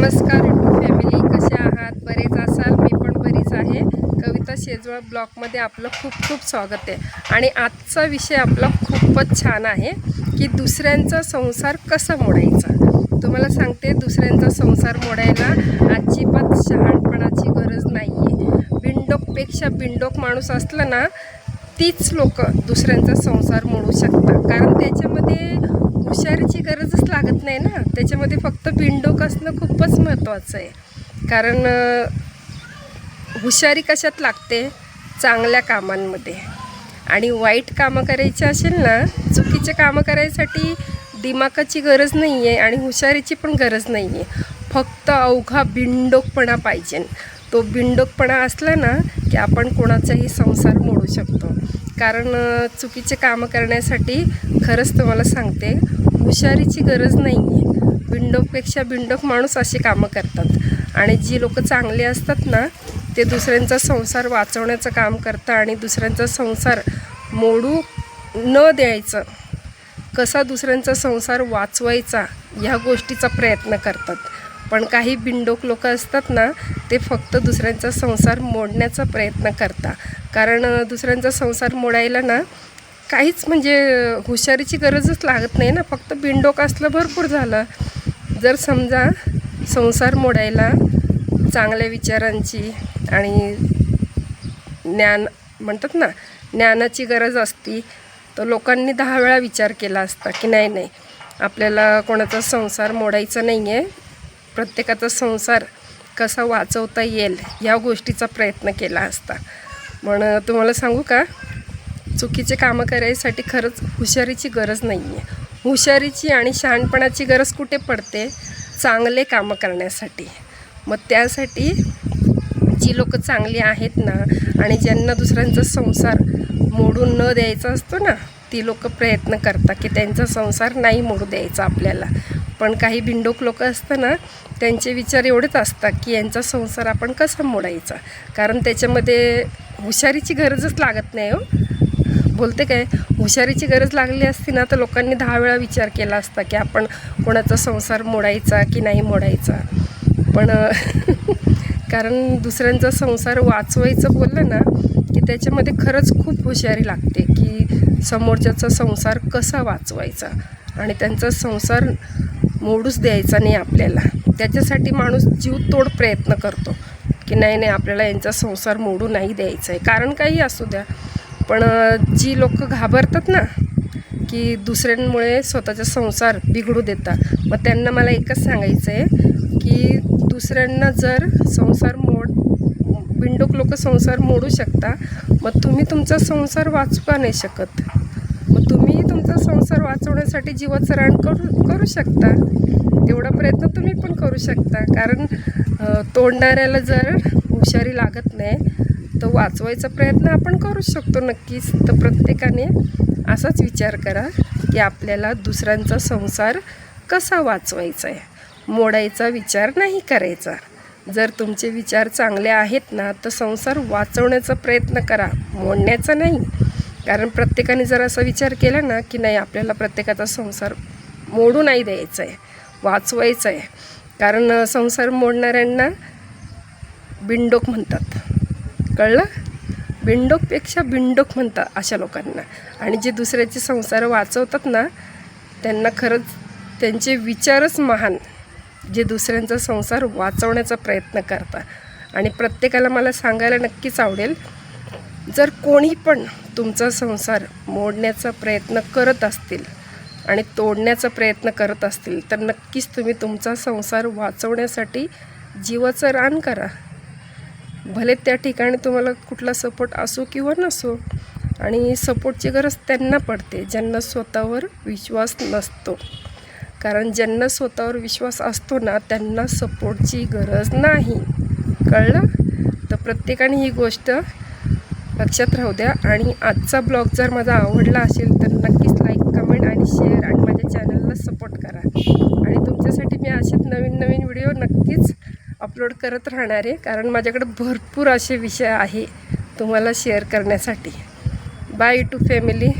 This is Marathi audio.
नमस्कार फॅमिली कसे आहात? बरेच असाल मी पण बरीच आहे. कविता शेजवळ ब्लॉगमध्ये आपलं खूप खूप स्वागत आहे. आणि आजचा विषय आपला खूपच छान आहे की दुसऱ्यांचा संसार कसा मोडायचा? तुम्हाला सांगते दुसऱ्यांचा संसार मोडायला अजिबात शहाणपणाची गरज नाही आहे बिंडोकपेक्षा बिंडोक माणूस असला ना तीच लोक दुसऱ्यांचा संसार मोडू शकतात. कारण त्याच्यामध्ये हुशारीची गरजच लागत त्याच्यामध्ये फक्त बिंडोक असणं खूपच महत्त्वाचं आहे. कारण हुशारी कशात लागते? चांगल्या कामांमध्ये. आणि वाईट कामं करायची असेल ना चुकीचे कामं करायसाठी दिमाकाची गरज नाही आहे आणि हुशारीची पण गरज नाही आहे फक्त अवघा बिंडोकपणा पाहिजे. तो बिंडोकपणा असला ना की आपण कोणाचाही संसार मोडू शकतो. कारण चुकीचे कामं करण्यासाठी खरंच तुम्हाला सांगते हुशारीची गरज नाही आहे बिंडोकपेक्षा बिंडोक माणूस अशी कामं करतात. आणि जी लोक चांगली असतात ना ते दुसऱ्यांचा संसार वाचवण्याचं काम करतं आणि दुसऱ्यांचा संसार मोडू न द्यायचं कसा दुसऱ्यांचा संसार वाचवायचा ह्या गोष्टीचा प्रयत्न करतात. पण काही बिंडोक लोक असतात ना ते फक्त दुसऱ्यांचा संसार मोडण्याचा प्रयत्न करतात. कारण दुसऱ्यांचा संसार मोडायला ना काहीच म्हणजे हुशारीची गरजच लागत नाही ना. फक्त बिंडोक असलं भरपूर झालं. जर समजा संसार मोडायला चांगल्या विचारांची आणि ज्ञान म्हणतात ना ज्ञानाची गरज असती तर लोकांनी दहा वेळा विचार केला असता की नाही नाही. आपल्याला कोणाचा संसार मोडायचा नाही आहे प्रत्येकाचा संसार कसा वाचवता येईल या गोष्टीचा प्रयत्न केला असता. म्हणून तुम्हाला सांगू का चुकीचे कामं करायसाठी खरंच हुशारीची गरज नाही आहे हुशारीची आणि शहाणपणाची गरज कुठे पडते? चांगले कामं करण्यासाठी. मग त्यासाठी जी लोक चांगली आहेत ना आणि ज्यांना दुसऱ्यांचा संसार मोडून न द्यायचा असतो ना ती लोक प्रयत्न करतात की त्यांचा संसार नाही मोडू द्यायचा आपल्याला. पण काही बिंडोक लोक असतं ना त्यांचे विचार एवढेच असतात की यांचा संसार आपण कसा मोडायचा? कारण त्याच्यामध्ये हुशारीची गरजच लागत नाही हो. बोलते काय हुशारीची गरज लागली असती ना तर लोकांनी दहा वेळा विचार केला असता की आपण कोणाचा संसार मोडायचा की नाही मोडायचा. पण कारण दुसऱ्यांचा संसार वाचवायचं बोललं ना की त्याच्यामध्ये खरंच खूप हुशारी लागते की समोरच्याचा संसार कसा वाचवायचा आणि त्यांचा संसार मोडूच द्यायचा नाही आपल्याला. त्याच्यासाठी माणूस जीवतोड प्रयत्न करतो की नाही नाही आपल्याला यांचा संसार मोडू नाही द्यायचा आहे. कारण काही असू द्या पण जी लोक घाबरतात ना की दुसऱ्यांमुळे स्वतःचा संसार बिघडू देतात. मग त्यांना मला एकच सांगायचं आहे की दुसऱ्यांना जर संसार मोड बिंडोक लोक संसार मोडू शकता मग तुम्ही तुमचा संसार वाचू का नाही शकत? मग तुम्ही तुमचा संसार वाचवण्यासाठी जीवाचं रान करू करू शकता. तेवढा प्रयत्न तुम्ही पण करू शकता. कारण अं, तोडणाऱ्याला जर हुशारी लागत नाही तर वाचवायचा प्रयत्न आपण करू शकतो नक्कीच. तर प्रत्येकाने असाच विचार करा की आपल्याला दुसऱ्यांचा संसार कसा वाचवायचा आहे मोडायचा विचार नाही करायचा. जर तुमचे विचार चांगले आहेत ना तर संसार वाचवण्याचा प्रयत्न करा मोडण्याचा नाही. कारण प्रत्येकाने जर असा विचार केला ना की नाही आपल्याला प्रत्येकाचा संसार मोडू नाही द्यायचा आहे वाचवायचा आहे कारण संसार मोडणाऱ्यांना बिंडोक म्हणतात. कळलं? बिंडोकपेक्षा बिंडोक म्हणतात अशा लोकांना. आणि जे दुसऱ्याचे संसार वाचवतात ना त्यांना खरंच त्यांचे विचारच महान. जे दुसऱ्यांचा संसार वाचवण्याचा प्रयत्न करतात आणि प्रत्येकाला मला सांगायला नक्कीच आवडेल जर कोणी पण तुमचा संसार मोडण्याचा प्रयत्न करत असतील आणि तोडण्याचा प्रयत्न करत असतील तर नक्कीच तुम्ही तुमचा संसार वाचवण्यासाठी जीवाचं रान करा. भले त्या ठिकाणी तुम्हाला कुठला सपोर्ट असो किंवा नसो आणि सपोर्टची गरज त्यांना पडते ज्यांना स्वतःवर विश्वास नसतो. कारण ज्यांना स्वतःवर विश्वास असतो ना त्यांना सपोर्टची गरज नाही. कळलं? तर प्रत्येकाने ही गोष्ट लक्षात राहू द्या. आणि आजचा ब्लॉग जर माझा आवडला असेल तर नक्कीच लाईक कमेंट आणि शेअर आणि माझ्या चॅनलला सपोर्ट करा. आणि तुमच्यासाठी मी असेच नवीन नवीन व्हिडिओ नक्कीच अपलोड करत राहणार आहे. कारण माझ्याकडे भरपूर असे विषय आहे तुम्हाला शेअर करण्यासाठी. By two family